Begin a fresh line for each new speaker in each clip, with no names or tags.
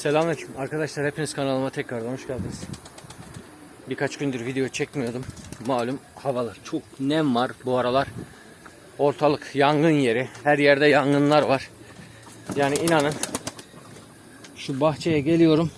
Selamünaleyküm arkadaşlar hepiniz kanalıma tekrardan hoş geldiniz. Birkaç gündür video çekmiyordum. Malum havalar çok nem var bu aralar. Ortalık yangın yeri. Her yerde yangınlar var. Yani inanın şu bahçeye geliyorum.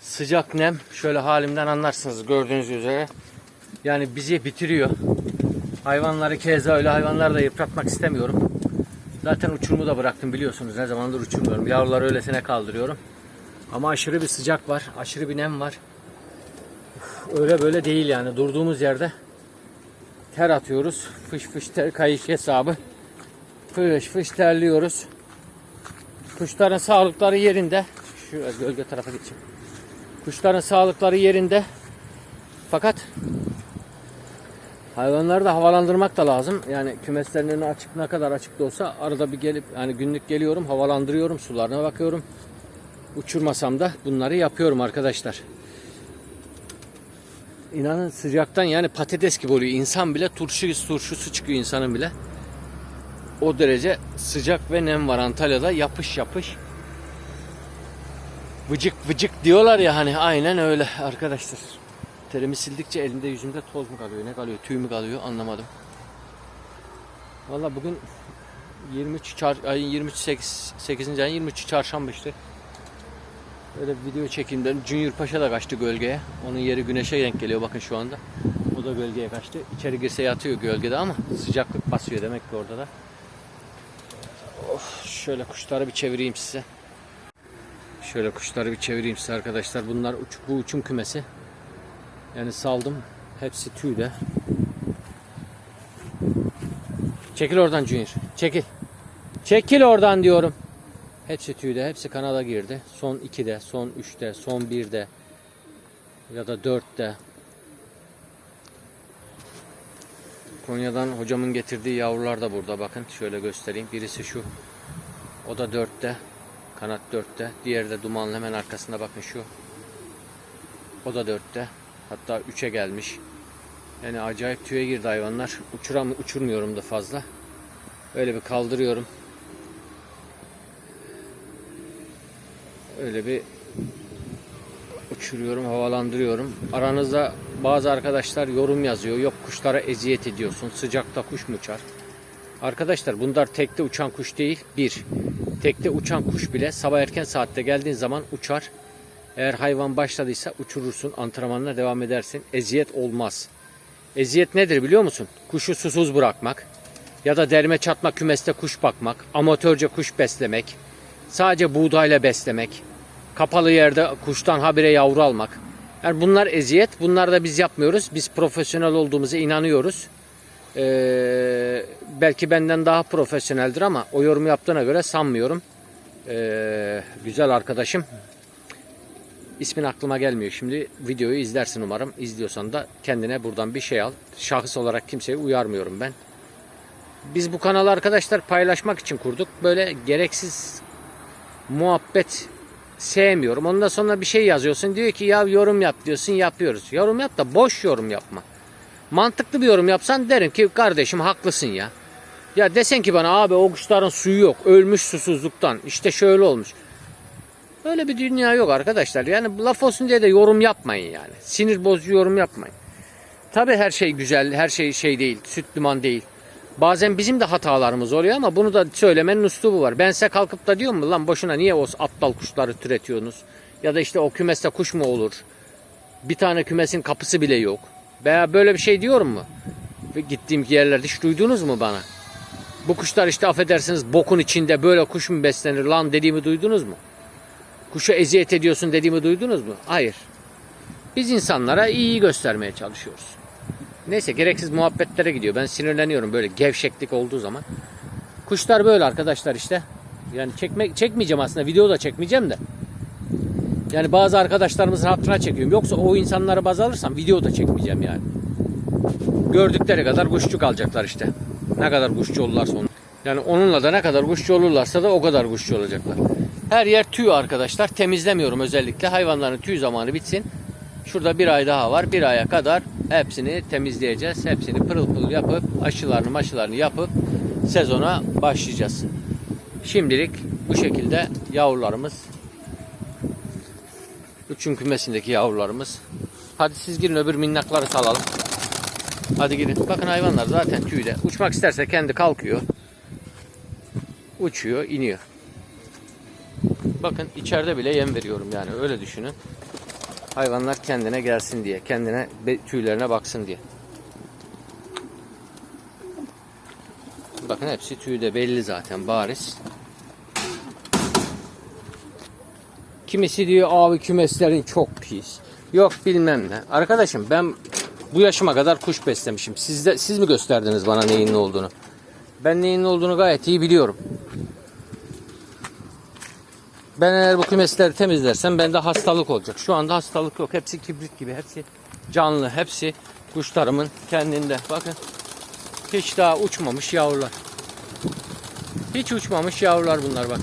Sıcak nem şöyle halimden anlarsınız gördüğünüz üzere. Yani bizi bitiriyor. Hayvanları keza öyle hayvanları da yıpratmak istemiyorum. Zaten uçurumu da bıraktım biliyorsunuz. Ne zamandır uçurmuyorum. Yavruları öylesine kaldırıyorum. Ama aşırı bir sıcak var. Aşırı bir nem var. Uf, öyle böyle değil yani. Durduğumuz yerde ter atıyoruz. Fış fış ter kayış hesabı. Fış fış terliyoruz. Kuşların sağlıkları yerinde. Şu gölge tarafa geçeyim. Kuşların sağlıkları yerinde. Fakat Hayvanları da havalandırmak da lazım. Yani kümeslerin önü açık ne kadar açık da olsa arada bir gelip yani günlük geliyorum havalandırıyorum sularına bakıyorum. Uçurmasam da bunları yapıyorum arkadaşlar. İnanın sıcaktan yani patates gibi oluyor. İnsan bile turşu turşusu çıkıyor insanın bile. O derece sıcak ve nem var Antalya'da yapış yapış. Vıcık vıcık diyorlar ya hani aynen öyle arkadaşlar. Terimi sildikçe elimde yüzümde toz mu kalıyor ne kalıyor tüy mü kalıyor anlamadım. Valla bugün 23 çar ayın 23 8, 8. ayın 23 çarşamba işte. Böyle bir video çekeyim dedim. Junior Paşa da kaçtı gölgeye. Onun yeri güneşe denk geliyor bakın şu anda. O da gölgeye kaçtı. İçeri girse yatıyor gölgede ama sıcaklık basıyor demek ki orada da. Of, şöyle kuşları bir çevireyim size. Şöyle kuşları bir çevireyim size arkadaşlar. Bunlar uç, bu uçum kümesi. Yani saldım. Hepsi tüyde. Çekil oradan Junior. Çekil. Çekil oradan diyorum. Hepsi tüyde. Hepsi kanada girdi. Son 2'de, son 3'te, son 1'de ya da 4'te. Konya'dan hocamın getirdiği yavrular da burada bakın. Şöyle göstereyim. Birisi şu. O da 4'te. Kanat 4'te. Diğeri de dumanlı hemen arkasında bakın şu. O da 4'te. Hatta 3'e gelmiş. Yani acayip tüye girdi hayvanlar. Uçuram uçurmuyorum da fazla. Öyle bir kaldırıyorum. Öyle bir uçuruyorum, havalandırıyorum. Aranızda bazı arkadaşlar yorum yazıyor. Yok kuşlara eziyet ediyorsun. Sıcakta kuş mu uçar? Arkadaşlar bunlar tekte uçan kuş değil. Bir, tekte uçan kuş bile sabah erken saatte geldiğin zaman uçar. Eğer hayvan başladıysa uçurursun, antrenmanına devam edersin. Eziyet olmaz. Eziyet nedir biliyor musun? Kuşu susuz bırakmak ya da derme çatma kümeste kuş bakmak, amatörce kuş beslemek, sadece buğdayla beslemek, kapalı yerde kuştan habire yavru almak. Yani bunlar eziyet. Bunlar da biz yapmıyoruz. Biz profesyonel olduğumuza inanıyoruz. Ee, belki benden daha profesyoneldir ama o yorum yaptığına göre sanmıyorum. Ee, güzel arkadaşım İsmin aklıma gelmiyor. Şimdi videoyu izlersin umarım. İzliyorsan da kendine buradan bir şey al. Şahıs olarak kimseyi uyarmıyorum ben. Biz bu kanalı arkadaşlar paylaşmak için kurduk. Böyle gereksiz muhabbet sevmiyorum. Ondan sonra bir şey yazıyorsun. Diyor ki ya yorum yap diyorsun yapıyoruz. Yorum yap da boş yorum yapma. Mantıklı bir yorum yapsan derim ki kardeşim haklısın ya. Ya desen ki bana abi o kuşların suyu yok. Ölmüş susuzluktan. İşte şöyle olmuş. Öyle bir dünya yok arkadaşlar. Yani laf olsun diye de yorum yapmayın yani. Sinir bozucu yorum yapmayın. Tabi her şey güzel, her şey şey değil, süt liman değil. Bazen bizim de hatalarımız oluyor ama bunu da söylemenin üslubu var. Ben size kalkıp da diyorum mu lan boşuna niye o aptal kuşları türetiyorsunuz? Ya da işte o kümeste kuş mu olur? Bir tane kümesin kapısı bile yok. Veya böyle bir şey diyorum mu? Ve gittiğim yerlerde hiç duydunuz mu bana? Bu kuşlar işte affedersiniz bokun içinde böyle kuş mu beslenir lan dediğimi duydunuz mu? Kuşa eziyet ediyorsun dediğimi duydunuz mu? Hayır. Biz insanlara iyi göstermeye çalışıyoruz. Neyse gereksiz muhabbetlere gidiyor. Ben sinirleniyorum böyle gevşeklik olduğu zaman. Kuşlar böyle arkadaşlar işte. Yani çekmek çekmeyeceğim aslında. Video da çekmeyeceğim de. Yani bazı arkadaşlarımızın hatırına çekiyorum. Yoksa o insanları baz alırsam video da çekmeyeceğim yani. Gördükleri kadar kuşçuk alacaklar işte. Ne kadar kuşçu olurlarsa onu. Yani onunla da ne kadar kuşçu olurlarsa da o kadar kuşçu olacaklar. Her yer tüy arkadaşlar. Temizlemiyorum özellikle. Hayvanların tüy zamanı bitsin. Şurada bir ay daha var. Bir aya kadar hepsini temizleyeceğiz. Hepsini pırıl pırıl yapıp aşılarını maşılarını yapıp sezona başlayacağız. Şimdilik bu şekilde yavrularımız Uçum kümesindeki yavrularımız. Hadi siz girin öbür minnakları salalım. Hadi gidin. Bakın hayvanlar zaten tüyde. Uçmak isterse kendi kalkıyor. Uçuyor, iniyor. Bakın içeride bile yem veriyorum yani öyle düşünün. Hayvanlar kendine gelsin diye, kendine tüylerine baksın diye. Bakın hepsi tüyde belli zaten bariz. Kimisi diyor abi kümeslerin çok pis. Yok bilmem ne. Arkadaşım ben bu yaşıma kadar kuş beslemişim. Siz de siz mi gösterdiniz bana neyin ne olduğunu? Ben neyin ne olduğunu gayet iyi biliyorum. Ben eğer bu kümesleri temizlersem bende hastalık olacak. Şu anda hastalık yok. Hepsi kibrit gibi. Hepsi canlı. Hepsi kuşlarımın kendinde. Bakın. Hiç daha uçmamış yavrular. Hiç uçmamış yavrular bunlar bak.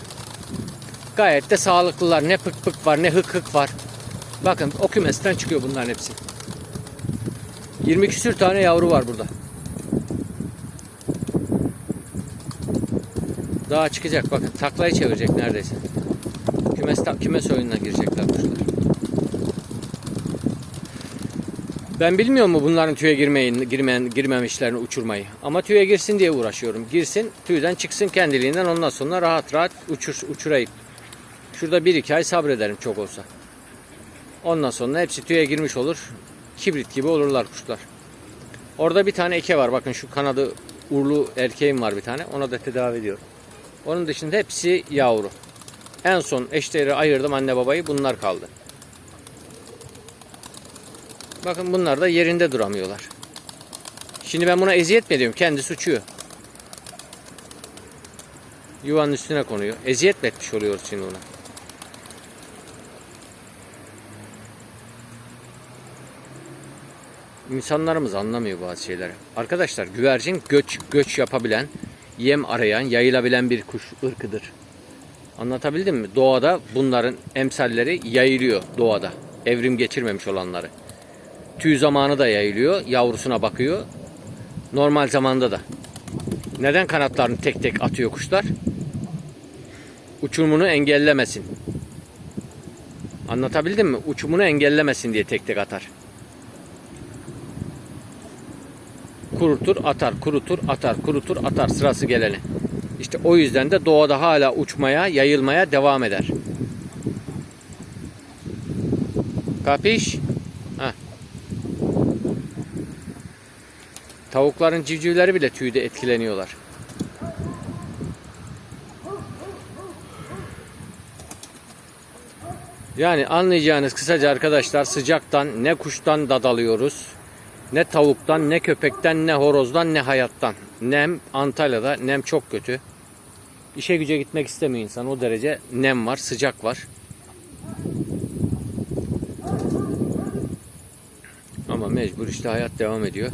Gayet de sağlıklılar. Ne pık pık var ne hık hık var. Bakın o kümesten çıkıyor bunların hepsi. 20 küsür tane yavru var burada. Daha çıkacak bakın. Taklayı çevirecek neredeyse. Kümes, kümes oyununa girecekler kuşlar. Ben bilmiyor mu bunların tüye girmeyin, girmeyen, girmemişlerini uçurmayı. Ama tüye girsin diye uğraşıyorum. Girsin, tüyden çıksın kendiliğinden ondan sonra rahat rahat uçur, uçurayım. Şurada bir iki ay sabrederim çok olsa. Ondan sonra hepsi tüye girmiş olur. Kibrit gibi olurlar kuşlar. Orada bir tane eke var. Bakın şu kanadı urlu erkeğim var bir tane. Ona da tedavi ediyorum. Onun dışında hepsi yavru. En son eşleri ayırdım anne babayı. Bunlar kaldı. Bakın bunlar da yerinde duramıyorlar. Şimdi ben buna eziyet mi ediyorum? Kendisi uçuyor. Yuvanın üstüne konuyor. Eziyet mi etmiş oluyoruz şimdi ona? İnsanlarımız anlamıyor bazı şeyleri. Arkadaşlar güvercin göç göç yapabilen, yem arayan, yayılabilen bir kuş ırkıdır. Anlatabildim mi? Doğada bunların emsalleri yayılıyor doğada. Evrim geçirmemiş olanları. Tüy zamanı da yayılıyor, yavrusuna bakıyor. Normal zamanda da. Neden kanatlarını tek tek atıyor kuşlar? Uçumunu engellemesin. Anlatabildim mi? Uçumunu engellemesin diye tek tek atar. Kurutur, atar, kurutur, atar, kurutur, atar sırası geleni. İşte o yüzden de doğada hala uçmaya, yayılmaya devam eder. Kapiş? Heh. Tavukların civcivleri bile tüyde etkileniyorlar. Yani anlayacağınız kısaca arkadaşlar sıcaktan ne kuştan dadalıyoruz. Ne tavuktan, ne köpekten, ne horozdan, ne hayattan. Nem Antalya'da nem çok kötü. İşe güce gitmek istemiyor insan. O derece nem var, sıcak var. Ama mecbur işte hayat devam ediyor.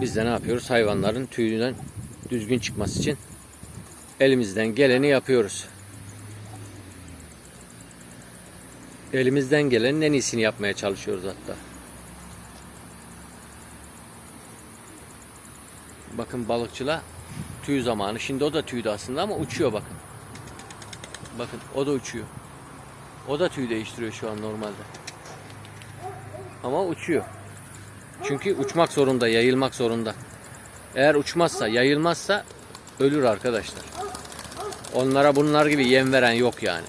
Biz de ne yapıyoruz? Hayvanların tüyünden düzgün çıkması için elimizden geleni yapıyoruz. Elimizden gelenin en iyisini yapmaya çalışıyoruz hatta. Bakın balıkçıla tüy zamanı. Şimdi o da tüydü aslında ama uçuyor bakın. Bakın o da uçuyor. O da tüy değiştiriyor şu an normalde. Ama uçuyor. Çünkü uçmak zorunda, yayılmak zorunda. Eğer uçmazsa, yayılmazsa ölür arkadaşlar. Onlara bunlar gibi yem veren yok yani.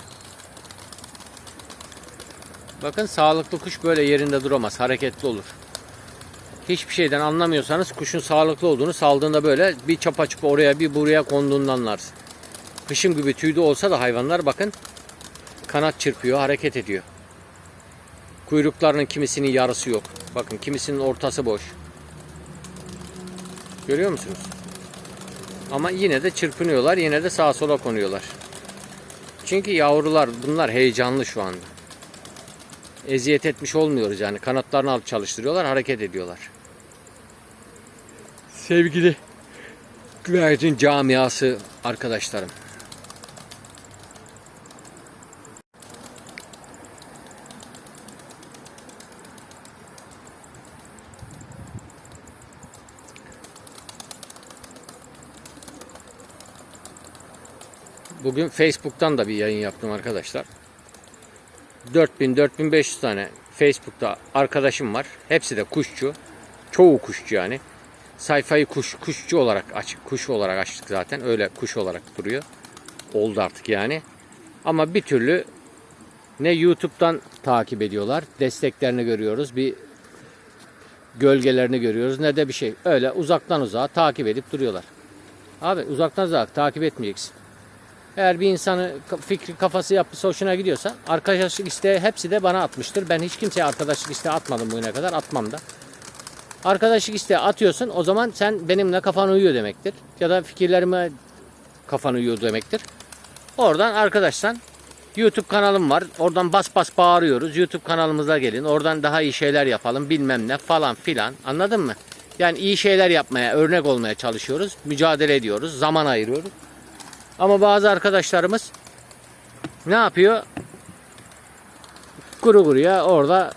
Bakın sağlıklı kuş böyle yerinde duramaz, hareketli olur. Hiçbir şeyden anlamıyorsanız kuşun sağlıklı olduğunu saldığında böyle bir çapa çupa oraya bir buraya konduğundan anlarsın. Kışım gibi tüylü olsa da hayvanlar bakın kanat çırpıyor, hareket ediyor. Kuyruklarının kimisinin yarısı yok. Bakın kimisinin ortası boş. Görüyor musunuz? Ama yine de çırpınıyorlar, yine de sağa sola konuyorlar. Çünkü yavrular bunlar heyecanlı şu anda. Eziyet etmiş olmuyoruz yani. Kanatlarını alıp çalıştırıyorlar, hareket ediyorlar. Sevgili güvercin camiası arkadaşlarım. Bugün Facebook'tan da bir yayın yaptım arkadaşlar. 4000-4500 tane Facebook'ta arkadaşım var. Hepsi de kuşçu. Çoğu kuşçu yani. Sayfayı kuş kuşçu olarak açık kuş olarak açtık zaten. Öyle kuş olarak duruyor. Oldu artık yani. Ama bir türlü ne YouTube'dan takip ediyorlar. Desteklerini görüyoruz. Bir gölgelerini görüyoruz. Ne de bir şey. Öyle uzaktan uzağa takip edip duruyorlar. Abi uzaktan uzağa takip etmeyeceksin. Eğer bir insanı fikri kafası yapısı hoşuna gidiyorsa arkadaşlık isteği hepsi de bana atmıştır. Ben hiç kimseye arkadaşlık isteği atmadım bugüne kadar atmam da. Arkadaşlık isteği atıyorsun o zaman sen benimle kafan uyuyor demektir. Ya da fikirlerime kafan uyuyor demektir. Oradan arkadaşsan YouTube kanalım var. Oradan bas bas bağırıyoruz. YouTube kanalımıza gelin. Oradan daha iyi şeyler yapalım bilmem ne falan filan. Anladın mı? Yani iyi şeyler yapmaya, örnek olmaya çalışıyoruz. Mücadele ediyoruz. Zaman ayırıyoruz. Ama bazı arkadaşlarımız ne yapıyor? Kuru kuruya orada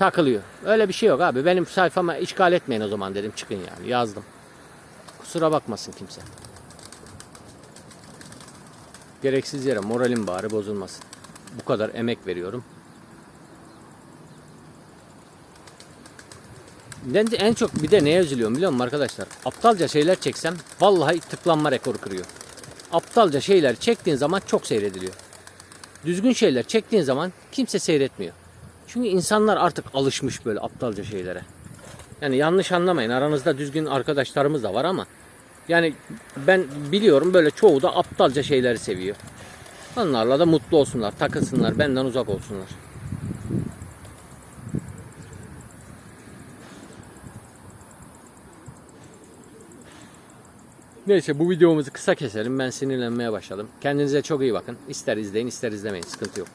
takılıyor. Öyle bir şey yok abi. Benim sayfama işgal etmeyin o zaman dedim. Çıkın yani. Yazdım. Kusura bakmasın kimse. Gereksiz yere moralim bari bozulmasın. Bu kadar emek veriyorum. Ben de en çok bir de neye üzülüyorum biliyor musun arkadaşlar? Aptalca şeyler çeksem vallahi tıklanma rekoru kırıyor. Aptalca şeyler çektiğin zaman çok seyrediliyor. Düzgün şeyler çektiğin zaman kimse seyretmiyor. Çünkü insanlar artık alışmış böyle aptalca şeylere. Yani yanlış anlamayın aranızda düzgün arkadaşlarımız da var ama yani ben biliyorum böyle çoğu da aptalca şeyleri seviyor. Onlarla da mutlu olsunlar, takılsınlar, benden uzak olsunlar. Neyse bu videomuzu kısa keselim. Ben sinirlenmeye başladım. Kendinize çok iyi bakın. İster izleyin ister izlemeyin. Sıkıntı yok.